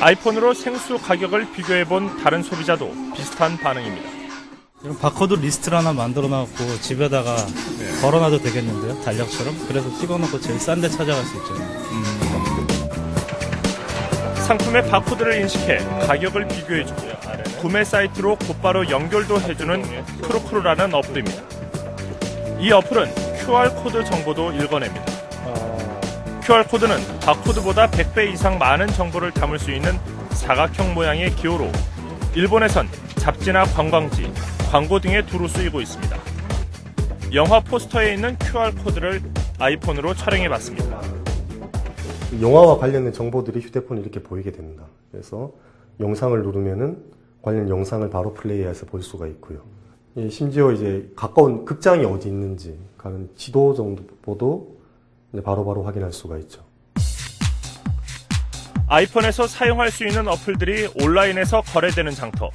아이폰으로 생수 가격을 비교해본 다른 소비자도 비슷한 반응입니다. 이런 바코드 리스트를 하나 만들어 놔갖고 집에다가 걸어놔도 되겠는데요? 달력처럼? 그래서 찍어놓고 제일 싼 데 찾아갈 수 있잖아요. 상품의 바코드를 인식해 가격을 비교해주고 구매 사이트로 곧바로 연결도 해주는 크로크루라는 어플입니다. 이 어플은 QR코드 정보도 읽어냅니다. QR코드는 바코드보다 100배 이상 많은 정보를 담을 수 있는 사각형 모양의 기호로 일본에선 잡지나 관광지, 광고 등에 두루 쓰이고 있습니다. 영화 포스터에 있는 QR코드를 아이폰으로 촬영해 봤습니다. 영화와 관련된 정보들이 휴대폰에 이렇게 보이게 됩니다. 그래서 영상을 누르면은 관련 영상을 바로 플레이해서 볼 수가 있고요. 예, 심지어 이제 가까운 극장이 어디 있는지 가는 지도 정도도 바로 바로 확인할 수가 있죠. 아이폰에서 사용할 수 있는 어플들이 온라인에서 거래되는 장터.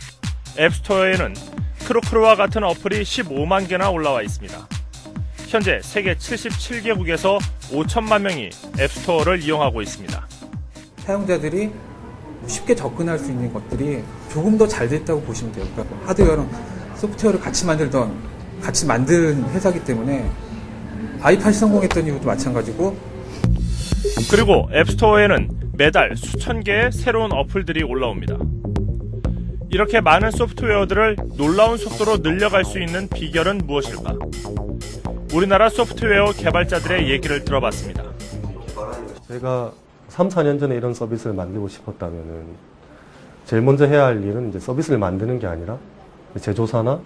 앱스토어에는 크로크루와 같은 어플이 15만 개나 올라와 있습니다. 현재 세계 77개국에서 5천만 명이 앱스토어를 이용하고 있습니다. 사용자들이 쉽게 접근할 수 있는 것들이 조금 더 잘 됐다고 보시면 돼요. 그러니까 하드웨어랑 소프트웨어를 같이 만들던 같이 만든 회사기 때문에 아이팟이 성공했던 이유도 마찬가지고 그리고 앱스토어에는 매달 수천 개의 새로운 어플들이 올라옵니다. 이렇게 많은 소프트웨어들을 놀라운 속도로 늘려갈 수 있는 비결은 무엇일까? 우리나라 소프트웨어 개발자들의 얘기를 들어봤습니다. 제가 3, 4년 전에 이런 서비스를 만들고 싶었다면은 제일 먼저 해야 할 일은 이제 서비스를 만드는 게 아니라 제조사나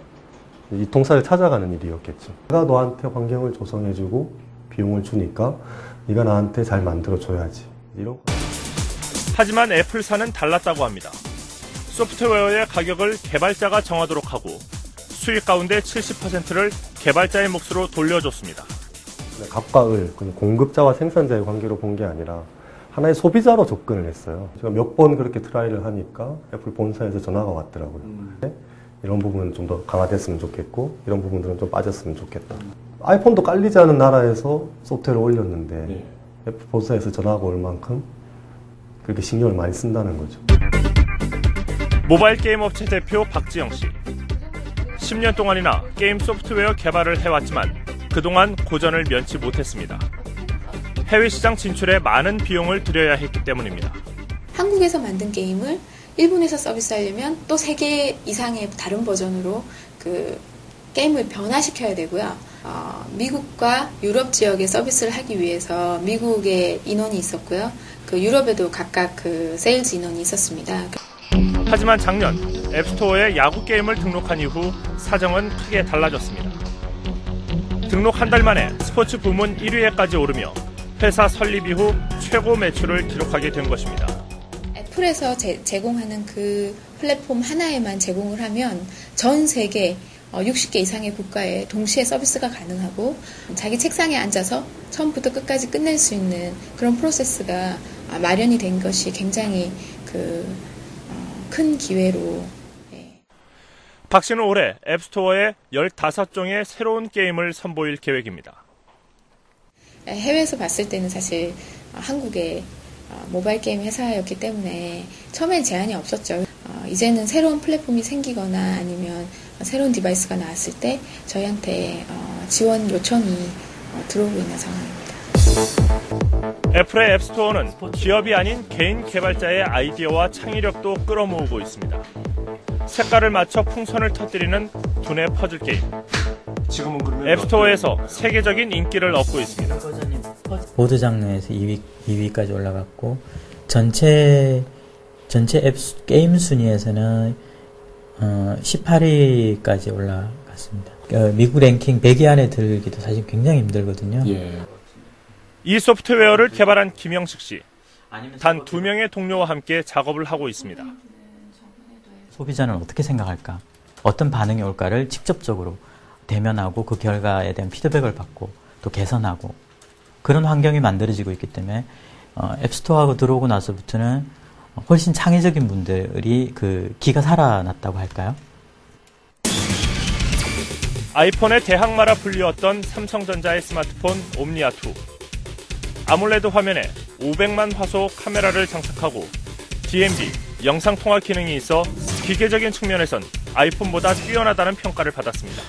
이 통사를 찾아가는 일이었겠죠. 내가 너한테 환경을 조성해주고 비용을 주니까 네가 나한테 잘 만들어줘야지. 이런 거. 하지만 애플사는 달랐다고 합니다. 소프트웨어의 가격을 개발자가 정하도록 하고 수익 가운데 70%를 개발자의 몫으로 돌려줬습니다. 갑과 을, 그냥 공급자와 생산자의 관계로 본 게 아니라 하나의 소비자로 접근을 했어요. 제가 몇 번 그렇게 트라이를 하니까 애플 본사에서 전화가 왔더라고요. 네? 이런 부분은 좀 더 강화됐으면 좋겠고 이런 부분들은 좀 빠졌으면 좋겠다. 아이폰도 깔리지 않은 나라에서 소프트웨어를 올렸는데 애플 본사에서 전화가 올 만큼 그렇게 신경을 많이 쓴다는 거죠. 모바일 게임 업체 대표 박지영 씨. 10년 동안이나 게임 소프트웨어 개발을 해왔지만 그동안 고전을 면치 못했습니다. 해외 시장 진출에 많은 비용을 들여야 했기 때문입니다. 한국에서 만든 게임을 일본에서 서비스하려면 또세개 이상의 다른 버전으로 그 게임을 변화시켜야 되고요. 어, 미국과 유럽 지역에 서비스를 하기 위해서 미국에 인원이 있었고요. 그 유럽에도 각각 그 세일즈 인원이 있었습니다. 하지만 작년 앱스토어에 야구 게임을 등록한 이후 사정은 크게 달라졌습니다. 등록 한 달 만에 스포츠 부문 1위에까지 오르며 회사 설립 이후 최고 매출을 기록하게 된 것입니다. 애플에서 제, 제공하는 그 플랫폼 하나에만 제공을 하면 전 세계 60개 이상의 국가에 동시에 서비스가 가능하고 자기 책상에 앉아서 처음부터 끝까지 끝낼 수 있는 그런 프로세스가 마련이 된 것이 굉장히 그 큰 기회로 박 씨는 올해 앱스토어에 15종의 새로운 게임을 선보일 계획입니다. 해외에서 봤을 때는 사실 한국의 모바일 게임 회사였기 때문에 처음엔 제한이 없었죠. 이제는 새로운 플랫폼이 생기거나 아니면 새로운 디바이스가 나왔을 때 저희한테 지원 요청이 들어오고 있는 상황입니다. 애플의 앱스토어는 기업이 아닌 개인 개발자의 아이디어와 창의력도 끌어모으고 있습니다. 색깔을 맞춰 풍선을 터뜨리는 두뇌 퍼즐 게임. 지금은 그러면 앱스토어에서 세계적인 인기를 얻고 있습니다. 보드 장르에서 2위, 2위까지 올라갔고 전체 전체 앱 게임 순위에서는 어, 18위까지 올라갔습니다. 어, 미국 랭킹 100위 안에 들기도 사실 굉장히 힘들거든요. 예. 이 소프트웨어를 개발한 김영식 씨. 단 두 명의 동료와 함께 작업을 하고 있습니다. 소비자는 어떻게 생각할까? 어떤 반응이 올까를 직접적으로 대면하고 그 결과에 대한 피드백을 받고 또 개선하고 그런 환경이 만들어지고 있기 때문에 어, 앱스토어하고 들어오고 나서부터는 훨씬 창의적인 분들이 그 기가 살아났다고 할까요? 아이폰의 대항마라 불리웠던 삼성전자의 스마트폰 옴니아2. 아몰레드 화면에 500만 화소 카메라를 장착하고 DMB, 영상통화 기능이 있어 기계적인 측면에선 아이폰보다 뛰어나다는 평가를 받았습니다.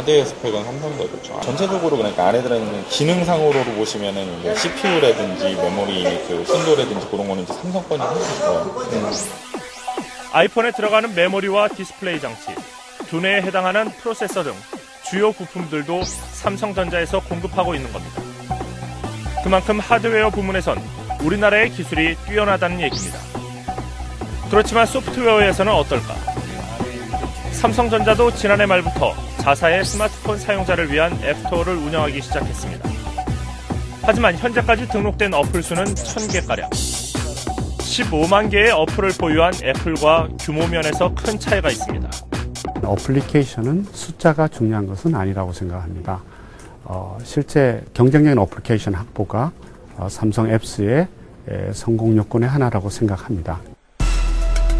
하드웨어 스펙은 삼성이 더 좋죠. 전체적으로 그러니까 안에 들어있는 기능상으로 보시면은 이제 CPU라든지 메모리 그 순도라든지 그런 거는 이제 삼성 거는 훨씬 좋아요. 아이폰에 들어가는 메모리와 디스플레이 장치, 두뇌에 해당하는 프로세서 등 주요 부품들도 삼성전자에서 공급하고 있는 겁니다. 그만큼 하드웨어 부문에선 우리나라의 기술이 뛰어나다는 얘기입니다. 그렇지만 소프트웨어에서는 어떨까? 삼성전자도 지난해 말부터 자사의 스마트폰 사용자를 위한 앱스토어를 운영하기 시작했습니다. 하지만 현재까지 등록된 어플 수는 1000개가량. 15만 개의 어플을 보유한 애플과 규모 면에서 큰 차이가 있습니다. 어플리케이션은 숫자가 중요한 것은 아니라고 생각합니다. 어, 실제 경쟁적인 어플리케이션 확보가 어, 삼성 앱스의 에, 성공 요건의 하나라고 생각합니다.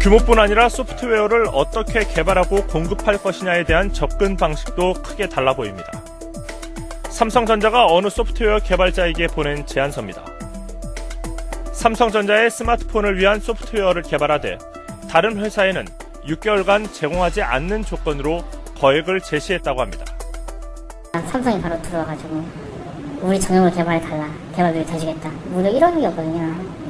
규모뿐 아니라 소프트웨어를 어떻게 개발하고 공급할 것이냐에 대한 접근 방식도 크게 달라 보입니다. 삼성전자가 어느 소프트웨어 개발자에게 보낸 제안서입니다. 삼성전자의 스마트폰을 위한 소프트웨어를 개발하되 다른 회사에는 6개월간 제공하지 않는 조건으로 거액을 제시했다고 합니다. 삼성이 바로 들어와가지고 우리 전용을 개발해달라 개발비를 더 주겠다 무려 1억이었거든요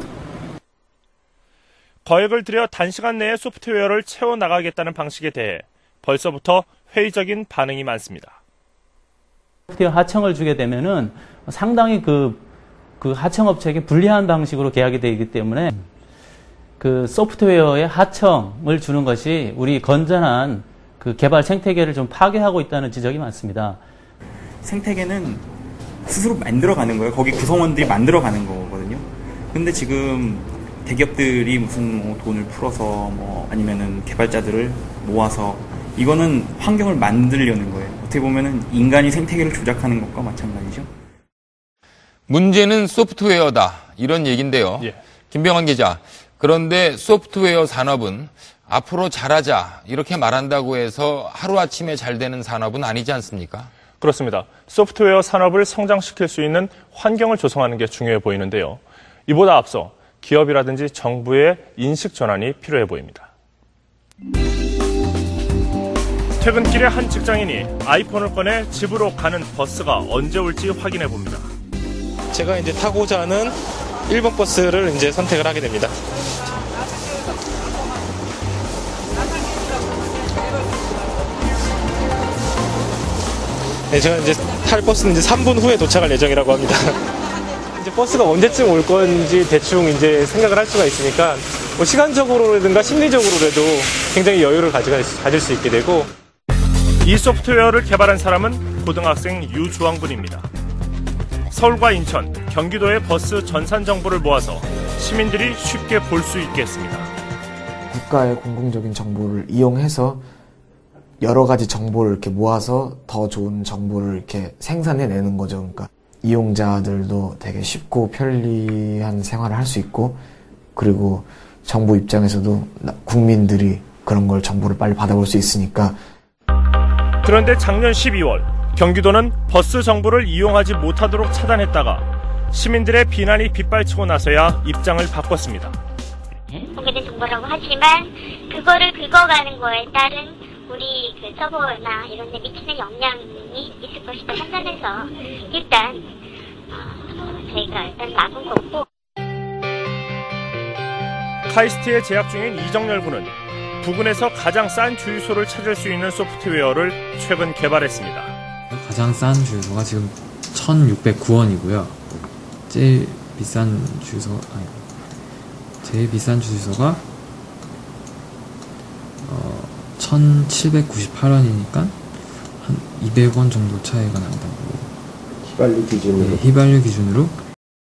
거액을 들여 단시간 내에 소프트웨어를 채워 나가겠다는 방식에 대해 벌써부터 회의적인 반응이 많습니다. 소프트웨어 하청을 주게 되면은 상당히 그, 그 하청업체에게 불리한 방식으로 계약이 되기 때문에 그 소프트웨어의 하청을 주는 것이 우리 건전한 그 개발 생태계를 좀 파괴하고 있다는 지적이 많습니다. 생태계는 스스로 만들어가는 거예요. 거기 구성원들이 만들어가는 거거든요. 근데 지금 대기업들이 무슨 뭐 돈을 풀어서 뭐 아니면은 개발자들을 모아서 이거는 환경을 만들려는 거예요. 어떻게 보면은 인간이 생태계를 조작하는 것과 마찬가지죠. 문제는 소프트웨어다. 이런 얘기인데요. 예. 김병환 기자. 그런데 소프트웨어 산업은 앞으로 잘하자. 이렇게 말한다고 해서 하루아침에 잘 되는 산업은 아니지 않습니까? 그렇습니다. 소프트웨어 산업을 성장시킬 수 있는 환경을 조성하는 게 중요해 보이는데요. 이보다 앞서 기업이라든지 정부의 인식 전환이 필요해 보입니다. 퇴근길에 한 직장인이 아이폰을 꺼내 집으로 가는 버스가 언제 올지 확인해 봅니다. 제가 이제 타고자 하는 1번 버스를 이제 선택을 하게 됩니다. 네, 제가 이제 탈 버스는 이제 3분 후에 도착할 예정이라고 합니다. 이제 버스가 언제쯤 올 건지 대충 이제 생각을 할 수가 있으니까 뭐 시간적으로라든가 심리적으로라도 굉장히 여유를 가지가, 가질 수 있게 되고 이 소프트웨어를 개발한 사람은 고등학생 유주왕 군입니다. 서울과 인천, 경기도의 버스 전산 정보를 모아서 시민들이 쉽게 볼 수 있게 했습니다. 국가의 공공적인 정보를 이용해서 여러 가지 정보를 이렇게 모아서 더 좋은 정보를 이렇게 생산해 내는 거죠. 그러니까 이용자들도 되게 쉽고 편리한 생활을 할 수 있고 그리고 정부 입장에서도 나- 국민들이 그런 걸 정보를 빨리 받아볼 수 있으니까 그런데 작년 12월 경기도는 버스 정보를 이용하지 못하도록 차단했다가 시민들의 비난이 빗발치고 나서야 입장을 바꿨습니다. 공개된 정보라고 하지만 그거를 긁어가는 거에 따른 우리 그 서버나 이런 데 미치는 영향이 있을 것이다 판단해서 일단 어, 저희가 일단 막은 거고 카이스트에 재학 중인 이정열 군은 부근에서 가장 싼 주유소를 찾을 수 있는 소프트웨어를 최근 개발했습니다. 가장 싼 주유소가 지금 1,609원이고요. 제일 비싼 주유소 아니 제일 비싼 주유소가 어 1,798원이니까 한 200원 정도 차이가 난다고. 휘발유 기준으로. 네, 휘발유 기준으로